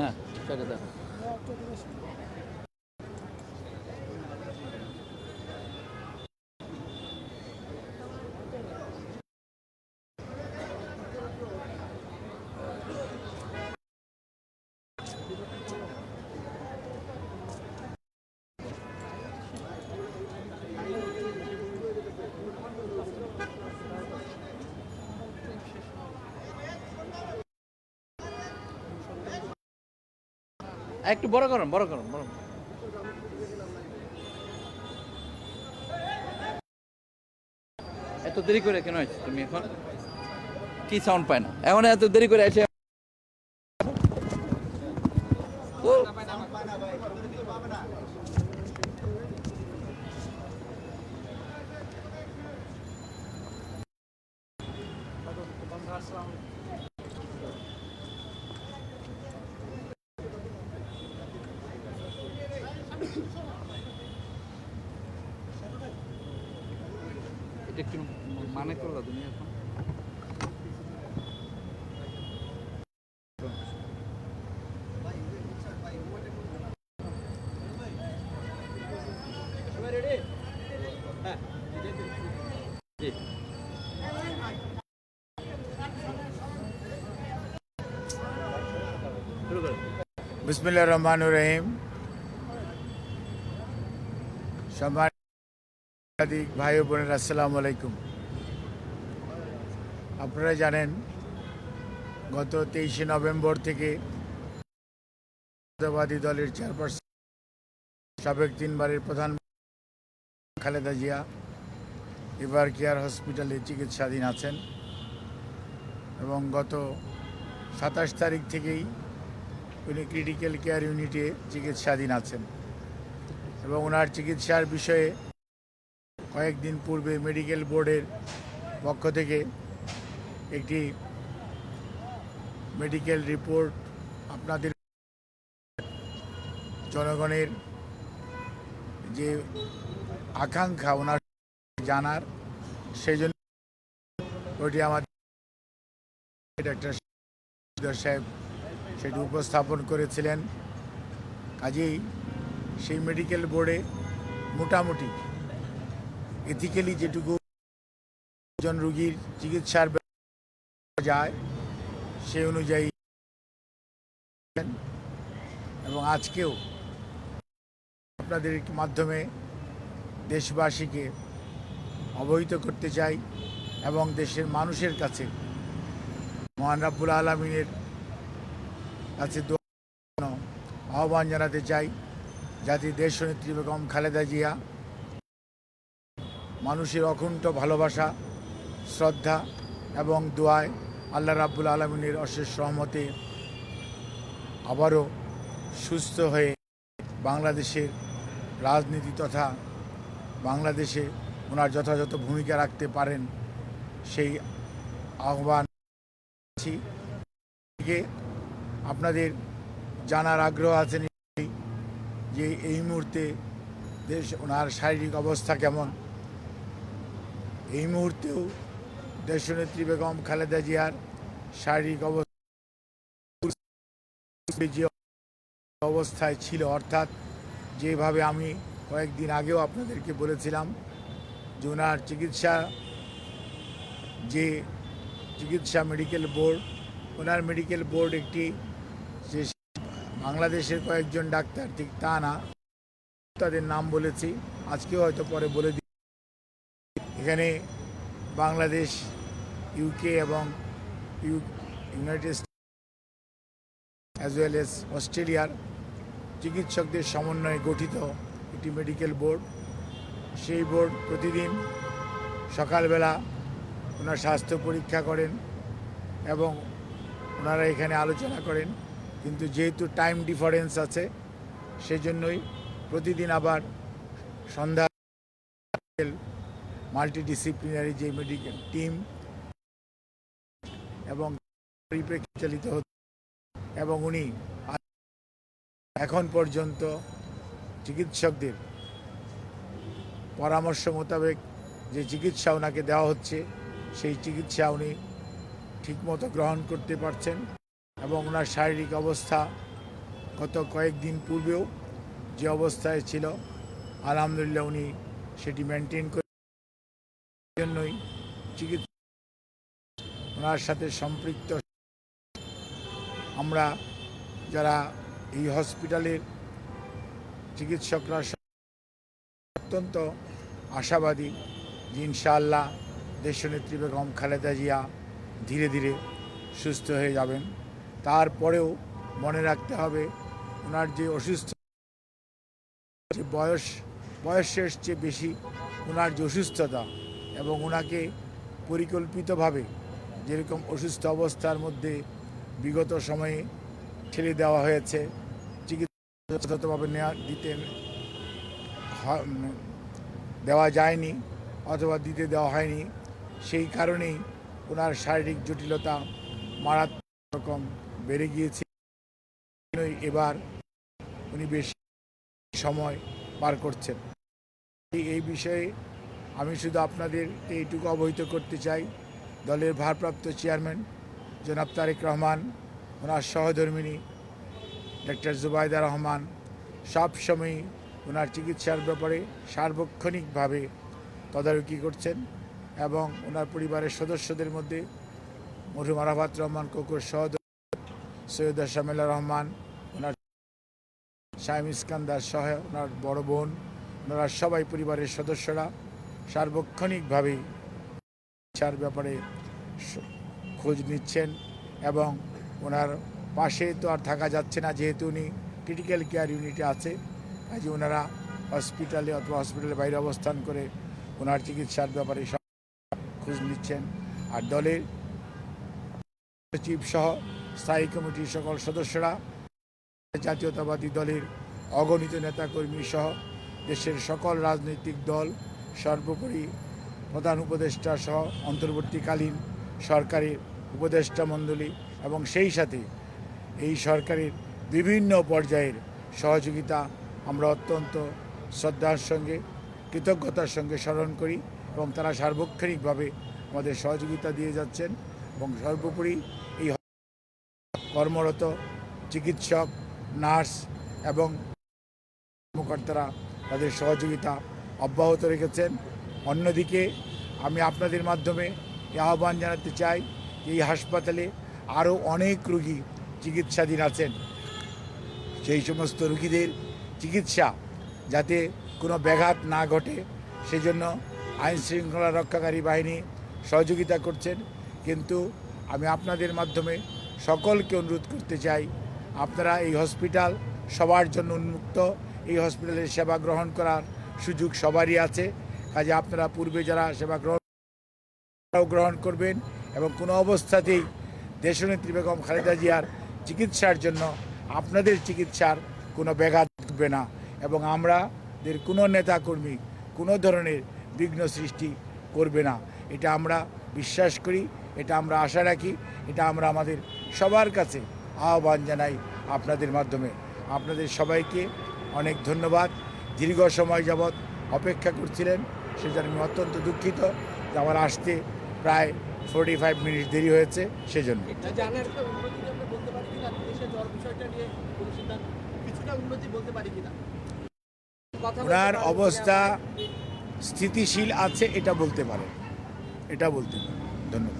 হ্যাঁ সেটা দেন একটু বড় করুন বড় করুন বড় এত দেরি করে কেন আছো তুমি এখন? কি সাউন্ড পায় না? এখন এত দেরি করে আছে ও, এটা একটু মানে করলা তুমি এখন জি শুরু করুন সম্মানিক ভাই বোনের, আসসালামু আলাইকুম। আপনারা জানেন, গত তেইশে নভেম্বর থেকে জাতীয়তাবাদী দলের চেয়ারপারসন সাবেক তিনবারের প্রধান খালেদা জিয়া এবার কেয়ার হসপিটালে চিকিৎসাধীন আছেন এবং গত সাতাশ তারিখ থেকেই উনি ক্রিটিক্যাল কেয়ার ইউনিটে চিকিৎসাধীন আছেন এবং ওনার চিকিৎসার বিষয়ে কয়েকদিন পূর্বে মেডিকেল বোর্ডের পক্ষ থেকে একটি মেডিকেল রিপোর্ট আপনাদের জনগণের যে আকাঙ্ক্ষা ওনার জানার সেই জন্য ওটি আমাদের ডাক্তার সাহেব সেটি উপস্থাপন করেছিলেন। কাজেই সেই মেডিকেল বোর্ডে মোটামুটি এথিক্যালি যেটুকু একজন রুগীর চিকিৎসার যায় সেই অনুযায়ী এবং আজকেও আপনাদের মাধ্যমে দেশবাসীকে অবহিত করতে চাই এবং দেশের মানুষের কাছে, মহান রাব্বুল আলমিনের কাছে আহ্বান জানাতে চাই যাতে দেশ নেত্রী বেগম খালেদা জিয়া মানুষের অকুণ্ঠ ভালোবাসা, শ্রদ্ধা এবং দোয়ায় আল্লাহ রাব্বুল আলমিনের অশেষ সহমতে আবারও সুস্থ হয়ে বাংলাদেশের রাজনীতি তথা বাংলাদেশে ওনার যথাযথ ভূমিকা রাখতে পারেন সেই আহ্বান আপনাদের জানার আগ্রহ আছে যে এই মুহূর্তে দেশ, ওনার শারীরিক অবস্থা কেমন? এই মুহূর্তেও দেশনেত্রী বেগম খালেদা জিয়ার শারীরিক অবস্থা, যে অবস্থায় ছিল, অর্থাৎ যেভাবে আমি কয়েকদিন আগেও আপনাদেরকে বলেছিলাম যে ওনার চিকিৎসা, যে চিকিৎসা মেডিকেল বোর্ড, ওনার মেডিকেল বোর্ড একটি যে বাংলাদেশের কয়েকজন ডাক্তার, ঠিক তা না, তাদের নাম বলেছি, আজকেও হয়তো পরে বলে এখানে বাংলাদেশ ইউকে এবং U united as well as অস্ট্রেলিয়ার চিকিৎসকদের সমন্বয়ে গঠিত একটি মেডিকেল বোর্ড সেই বোর্ড প্রতিদিন সকালবেলা ওনার স্বাস্থ্য পরীক্ষা করেন এবং ওনারা এখানে আলোচনা করেন। কিন্তু যেহেতু টাইম ডিফারেন্স আছে, সেজন্যই প্রতিদিন আবার সন্ধ্যা মাল্টিডিসিপ্লিনারি যে মেডিকেল টিম এবং পরিপ্রেক্ষিত হচ্ছে এবং উনি এখন পর্যন্ত চিকিৎসকদের পরামর্শ মোতাবেক যে চিকিৎসা ওনাকে দেওয়া হচ্ছে, সেই চিকিৎসা উনি ঠিকমতো গ্রহণ করতে পারছেন এবং ওনার শারীরিক অবস্থা গত কয়েকদিন পূর্বেও যে অবস্থায় ছিল, আলহামদুলিল্লাহ উনি সেটি মেনটেন করে জন্যই চিকিৎসা ওনার সাথে সম্পৃক্ত। আমরা যারা এই হসপিটালের চিকিৎসকরা অত্যন্ত আশাবাদী যে ইনশাআল্লাহ দেশনেত্রী বেগম খালেদা জিয়া ধীরে ধীরে সুস্থ হয়ে যাবেন। তারপরেও মনে রাখতে হবে, ওনার যে অসুস্থ যে বয়স, বয়সের চেয়ে বেশি ওনার যে অসুস্থতা এবং ওনাকে পরিকল্পিতভাবে যেরকম অসুস্থ অবস্থার মধ্যে বিগত সময়ে ঠেলে দেওয়া হয়েছে চিকিৎসা যথাযথভাবে নেওয়া দিতে দেওয়া যায়নি অথবা দিতে দেওয়া হয়নি। সেই কারণেই ওনার শারীরিক জটিলতা মারাত্মক রকম বেড়ে গিয়েছে। এবার উনি বেশি সময় পার করছেন। এই বিষয়ে আমি শুধু আপনাদের এইটুকু অবহিত করতে চাই। দলের ভারপ্রাপ্ত চেয়ারম্যান জনাব তারেক রহমান, ওনার সহধর্মিনী ডক্টর জুবাইদা রহমান সবসময়ই ওনার চিকিৎসার ব্যাপারে সার্বক্ষণিকভাবে তদারকি করছেন এবং ওনার পরিবারের সদস্যদের মধ্যে মরহুম আরাফাত রহমান, কোকুর সহদ সৈয়দ শামিলা রহমান, ওনার শাহিম ইস্কান্দার সহ ওনার বড় বোন, ওনারা সবাই পরিবারের সদস্যরা সার্বক্ষণিকভাবে চিকিৎসার ব্যাপারে খোঁজ নিচ্ছেন এবং ওনার পাশে তো আর থাকা যাচ্ছে না, যেহেতু উনি ক্রিটিক্যাল কেয়ার ইউনিটে আছে। কাজে ওনারা হসপিটালে অথবা হসপিটালের বাইরে অবস্থান করে ওনার চিকিৎসার ব্যাপারে সব খোঁজ নিচ্ছেন। আর দলের সচিব সহ স্থায়ী কমিটির সকল সদস্যরা, জাতীয়তাবাদী দলের অগণিত নেতাকর্মী সহ দেশের সকল রাজনৈতিক দল, সর্বোপরি প্রধান উপদেষ্টা সহ অন্তর্বর্তীকালীন সরকারের উপদেষ্টা মণ্ডলী এবং সেই সাথে এই সরকারের বিভিন্ন পর্যায়ের সহযোগিতা আমরা অত্যন্ত শ্রদ্ধার সঙ্গে, কৃতজ্ঞতার সঙ্গে স্মরণ করি এবং তারা সার্বক্ষণিকভাবে আমাদের সহযোগিতা দিয়ে যাচ্ছেন এবং সর্বোপরি এই কর্মরত চিকিৎসক, নার্স এবং কর্মকর্তারা তাদের সহযোগিতা অব্যাহত রেখেছেন। অন্যদিকে আমি আপনাদের মাধ্যমে আহ্বান জানাতে চাই এই হাসপাতালে আরও অনেক রুগী চিকিৎসাধীন আছেন। সেই সমস্ত রুগীদের চিকিৎসা যাতে কোনো ব্যাঘাত না ঘটে, সেজন্য আইন শৃঙ্খলা রক্ষাকারী বাহিনী সহযোগিতা করছেন। কিন্তু আমি আপনাদের মাধ্যমে সকলকে অনুরোধ করতে চাই, আপনারা এই হসপিটাল সবার জন্য উন্মুক্ত, এই হসপিটালের সেবা গ্রহণ করার সুযোগ সবারই আছে। কাজে আপনারা পূর্বে যারা সেবা গ্রহণ গ্রহণ করবেন এবং কোনো অবস্থাতেই দেশনেত্রী বেগম খালেদা জিয়ার চিকিৎসার জন্য আপনাদের চিকিৎসার কোনো ব্যাঘাত ঘটবে না এবং আমাদের কোনো নেতাকর্মী কোনো ধরনের বিঘ্ন সৃষ্টি করবে না। এটা আমরা বিশ্বাস করি, এটা আমরা আশা রাখি, এটা আমরা আমাদের সবার কাছে আহ্বান জানাই আপনাদের মাধ্যমে। আপনাদের সবাইকে অনেক ধন্যবাদ। দীর্ঘ সময় যাবৎ অপেক্ষা করছিলেন। সেজন্য আমি অত্যন্ত দুঃখিত যে আমার আসতে প্রায় ফোর্টি ফাইভ মিনিট দেরি হয়েছে সেজন্য। ওনার অবস্থা স্থিতিশীল আছে এটা বলতে পারে এটা বলতে পারে ধন্যবাদ।